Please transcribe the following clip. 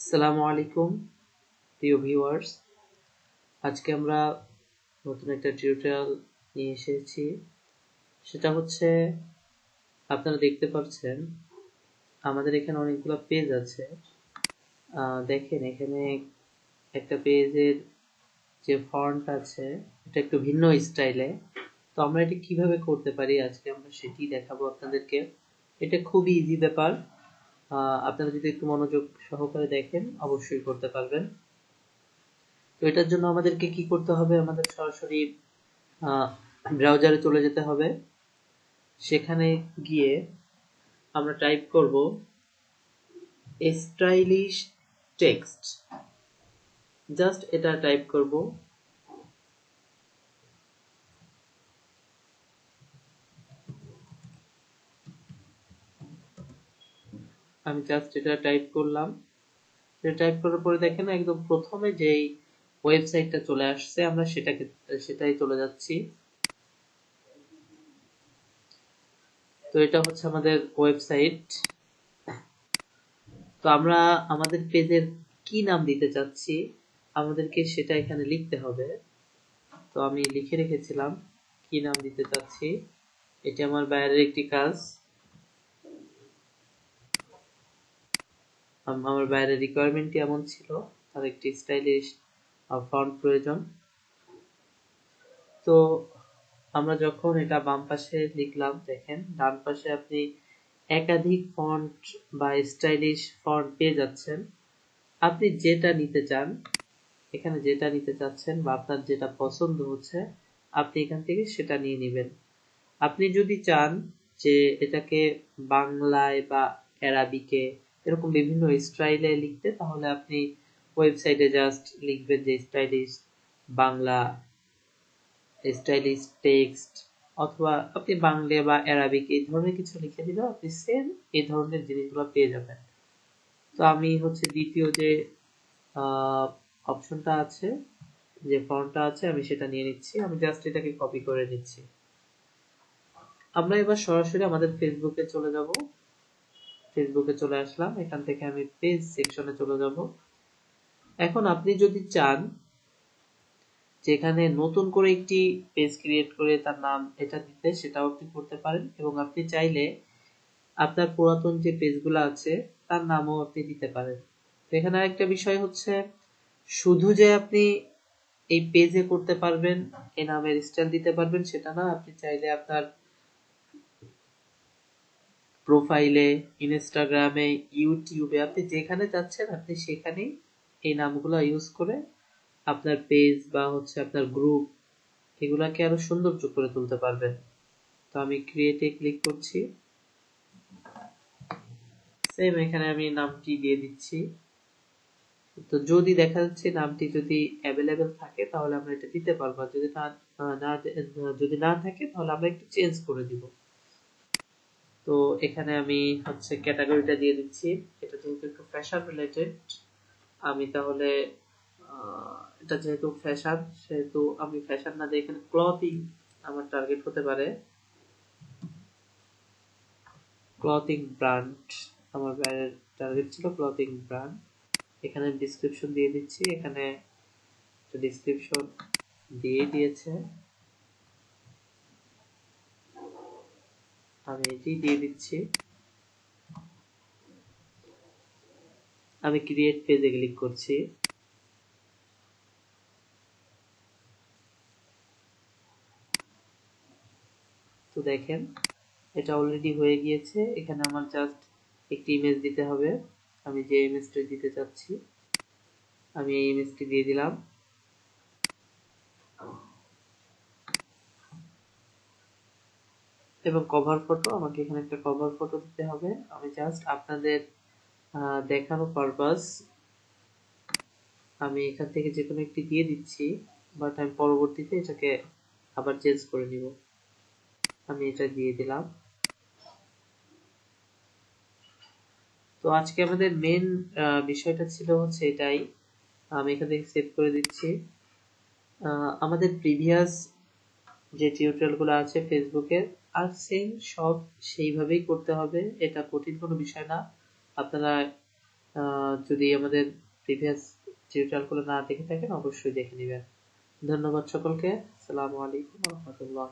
আসসালামু আলাইকুম, প্রিয় ভিউয়ার্স। আজকে আমরা নতুন একটা টিউটোরিয়াল নিয়ে এসেছি। সেটা হচ্ছে, আপনারা দেখতে পাচ্ছেন, আমাদের এখানে অনেকগুলো পেজ আছে। দেখেন, এখানে একটা পেজের যে ফন্ট আছে, এটা একটু ভিন্ন স্টাইলে তো আমরা এটা কীভাবে করতে পারি আজকে আমরা সেটি দেখাবো আপনাদেরকে। এটা খুবই ইজি ব্যাপার। আপনারা যদি একটু মনোযোগ সহকারে দেখেন, অবশ্যই করতে পারবেন। তো এটার জন্য আমাদেরকে কি করতে হবে? আমাদের সরাসরি ব্রাউজারে চলে যেতে হবে। সেখানে গিয়ে আমরা টাইপ করব স্টাইলিশ টেক্সট জাস্ট এটা টাইপ করব। আমি জাস্ট এটা টাইপ করলাম। এটা টাইপ করার পরে দেখেন একদম প্রথমে যেই ওয়েবসাইটটা চলে আসছে, আমরা সেটাকে, সেটাই চলে যাচ্ছি। তো এটা হচ্ছে আমাদের ওয়েবসাইট তো আমরা আমাদের পেজের কি নাম দিতে চাচ্ছি, আমাদেরকে সেটা এখানে লিখতে হবে। তো আমি লিখে রেখেছিলাম কি নাম দিতে চাচ্ছি। এটি আমার বাইরের একটি কাজ। আমার বাইরে রিকোয়ারমেন্টটি এমন ছিল, তার একটি স্টাইলিশ ফন্ট প্রয়োজন। তো আমরা যখন এটা বাম পাশে লিখলাম, দেখেন, ডান পাশে আপনি একাধিক ফন্ট বা স্টাইলিশ ফন্ট পেয়ে যাচ্ছেন। আপনি যেটা নিতে চান, এখানে যেটা নিতে চাচ্ছেন বা আপনার যেটা পছন্দ হচ্ছে, আপনি এখান থেকে সেটা নিয়ে নেবেন। আপনি যদি চান যে এটাকে বাংলায় বা অ্যারাবিকে এরকম বিভিন্ন স্টাইলে লিখতে, তাহলে আপনি ওয়েবসাইটে জাস্ট লিখবেন যে স্টাইলিশ বাংলা, স্টাইলিশ টেক্সট, অথবা আপনি বাংলা বা অ্যারাবিক এই ধরনের কিছু লিখে দিলেও আপনি সেম এই ধরনের জিনিসগুলো পেয়ে যাবেন। তো আমি হচ্ছে দ্বিতীয় যে অপশনটা আছে, যে ফর্মটা আছে, আমি সেটা নিয়ে নিচ্ছি। আমি জাস্ট এটাকে কপি করে নিচ্ছি। আমরা এবার সরাসরি আমাদের ফেসবুকে চলে যাব। ফেসবুকে চলে আসলাম। এখান থেকে আমি পেজ সেকশনে চলে যাব। এখন আপনি যদি চান, যেখানে নতুন করে একটি পেজ ক্রিয়েট করে তার নাম এটা দিতে, সেটাও আপনি করতে পারেন এবং আপনি চাইলে আপনার পুরাতন যে পেজগুলো আছে, তার নামও আপনি দিতে পারেন। এখানে আরেকটা বিষয় হচ্ছে, শুধু যে আপনি এই পেজে করতে পারবেন এই নামের স্টাইল দিতে পারবেন, সেটা না। আপনি চাইলে আপনার প্রোফাইলে, ইনস্টাগ্রামে, ইউটিউবে, আপনি যেখানে যাচ্ছেন আপনি সেখানেই এই নামগুলো ইউজ করে আপনার পেজ বা হচ্ছে আপনার গ্রুপ এগুলাকে আরও সৌন্দর্য করে তুলতে পারবেন। তো আমি ক্রিয়েটে ক্লিক করছি। সেম এখানে আমি নামটি দিয়ে দিচ্ছি। তো যদি দেখা যাচ্ছে নামটি যদি অ্যাভেলেবেল থাকে, তাহলে আমরা এটা দিতে পারব। যদি না যদি না থাকে, তাহলে আমরা একটু চেঞ্জ করে দিব। তো এখানে আমি হচ্ছে ক্যাটাগরিটা দিয়ে দিচ্ছি। এটা যেহেতু একটু ফ্যাশন রিলেটেড আমি তাহলে এটা যেহেতু ফ্যাশন সেহেতু আমি ফ্যাশন না দিয়ে এখানে ক্লথিং আমার টার্গেট হতে পারে। ক্লথিং ব্র্যান্ড আমার টার্গেট ছিল ক্লথিং ব্র্যান্ড এখানে ডিসক্রিপশন দিয়ে দিচ্ছি। এখানে ডিসক্রিপশন দিয়ে দিয়েছে। আমি এটি দিয়ে দিচ্ছি। আমি ক্রিয়েট পেজে ক্লিক করছি। তো দেখেন, এটা অলরেডি হয়ে গিয়েছে। এখানে আমার জাস্ট একটি ইমেজ দিতে হবে। আমি যে ইমেজটি দিতে চাচ্ছি, আমি এই ইমেজটি দিয়ে দিলাম। এবং কভার ফটো আমাকে এখানে একটা কভার ফটো দিতে হবে। আমি জাস্ট আপনাদের দেখানো পারপাস আমি এখান থেকে যে কোনো একটি দিয়ে দিচ্ছি বাট আমি পরবর্তীতে এটাকে আবার চেঞ্জ করে নিব। আমি এটা দিয়ে দিলাম। তো আজকে আমাদের মেন বিষয়টা ছিল হচ্ছে এটাই। আমি এখান থেকে সেভ করে দিচ্ছি। আমাদের প্রিভিয়াস যে টিউটোরিয়ালগুলো আছে ফেসবুকের সেম সব সেইভাবেই করতে হবে। এটা কঠিন কোনো বিষয় না। আপনারা যদি আমাদের প্রিভিয়াস টিউটোরিয়ালগুলো না দেখে থাকেন, অবশ্যই দেখে নেবেন। ধন্যবাদ সকলকে। আসসালামু আলাইকুম রহমতুল্লাহ